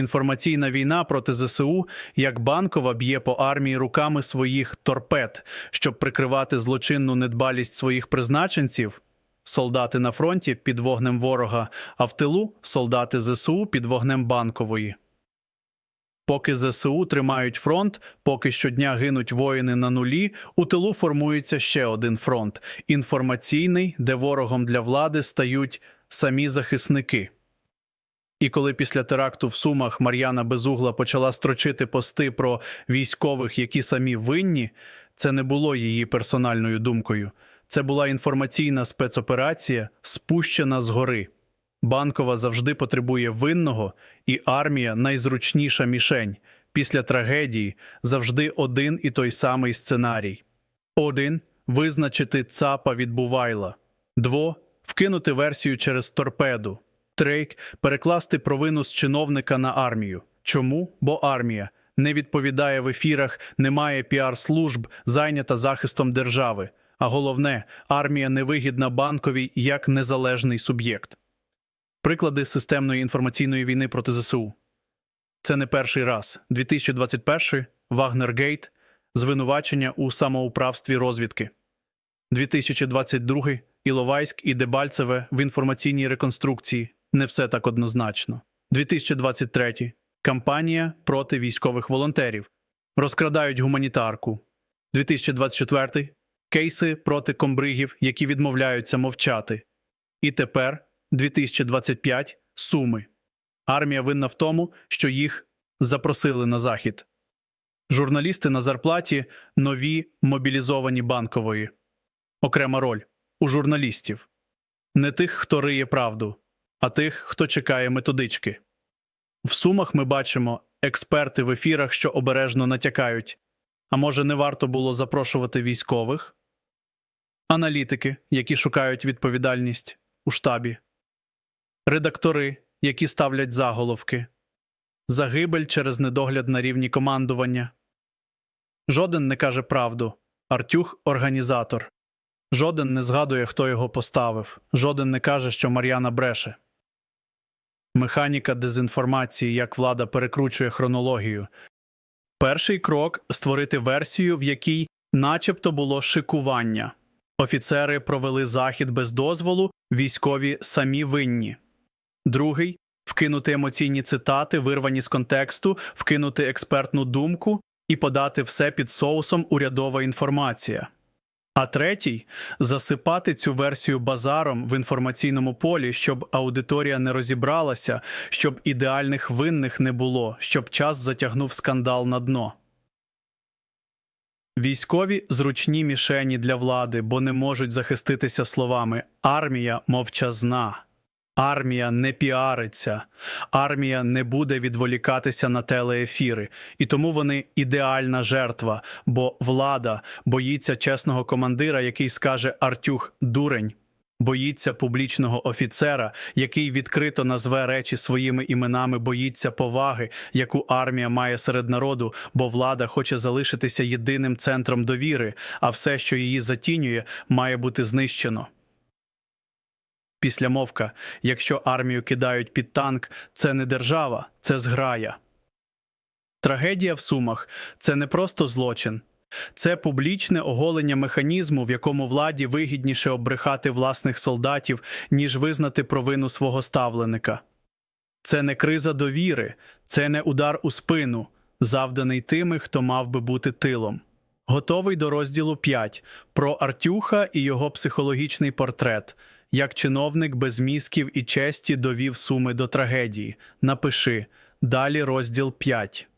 Інформаційна війна проти ЗСУ як банкова б'є по армії руками своїх торпед, щоб прикривати злочинну недбалість своїх призначенців. Солдати на фронті під вогнем ворога, а в тилу солдати ЗСУ під вогнем банкової. Поки ЗСУ тримають фронт, поки щодня гинуть воїни на нулі, у тилу формується ще один фронт інформаційний, де ворогом для влади стають самі захисники. І коли після теракту в Сумах Мар'яна Безугла почала строчити пости про військових, які самі винні, це не було її персональною думкою. Це була інформаційна спецоперація, спущена згори. Банкова завжди потребує винного, і армія найзручніша мішень. Після трагедії завжди один і той самий сценарій. Один визначити ЦАПа від Бувайла. Дво вкинути версію через торпеду. Трейк перекласти провину з чиновника на армію. Чому? Бо армія не відповідає в ефірах, немає піар-служб, зайнята захистом держави. А головне, армія невигідна банковій як незалежний суб'єкт. Приклади системної інформаційної війни проти ЗСУ. Це не перший раз. 2021 Вагнергейт, звинувачення у самоуправстві розвідки. 2022 Іловайськ і Дебальцеве в інформаційній реконструкції. Не все так однозначно. 2023 кампанія проти військових волонтерів. Розкрадають гуманітарку. 2024 кейси проти комбригів, які відмовляються мовчати. І тепер 2025 суми. Армія винна в тому, що їх запросили на захід. Журналісти на зарплаті нові мобілізовані банкової. Окрема роль у журналістів не тих, хто риє правду, а тих, хто чекає методички. В сумах ми бачимо експерти в ефірах, що обережно натякають. А може, не варто було запрошувати військових, аналітики, які шукають відповідальність у штабі, редактори, які ставлять заголовки, загибель через недогляд на рівні командування. Жоден не каже правду. Артюх організатор. Жоден не згадує, хто його поставив. Жоден не каже, що Мар'яна бреше. Механіка дезінформації, як влада перекручує хронологію. Перший крок створити версію, в якій начебто було шикування. Офіцери провели захід без дозволу, військові самі винні. Другий вкинути емоційні цитати, вирвані з контексту, вкинути експертну думку і подати все під соусом урядова інформація. А третій засипати цю версію базаром в інформаційному полі, щоб аудиторія не розібралася, щоб ідеальних винних не було, щоб час затягнув скандал на дно. Військові зручні мішені для влади, бо не можуть захиститися словами армія мовчазна. Армія не піариться, армія не буде відволікатися на телеефіри, і тому вони ідеальна жертва, бо влада боїться чесного командира, який скаже Артюх дурень, боїться публічного офіцера, який відкрито назве речі своїми іменами, боїться поваги, яку армія має серед народу, бо влада хоче залишитися єдиним центром довіри, а все, що її затінює, має бути знищено. Післямовка, якщо армію кидають під танк, це не держава, це зграя. Трагедія в Сумах це не просто злочин, це публічне оголення механізму, в якому владі вигідніше обрехати власних солдатів, ніж визнати провину свого ставленика. Це не криза довіри, це не удар у спину, завданий тими, хто мав би бути тилом. Готовий до розділу 5 про Артюха і його психологічний портрет. Як чиновник без мізків і честі довів суми до трагедії. Напиши далі розділ 5.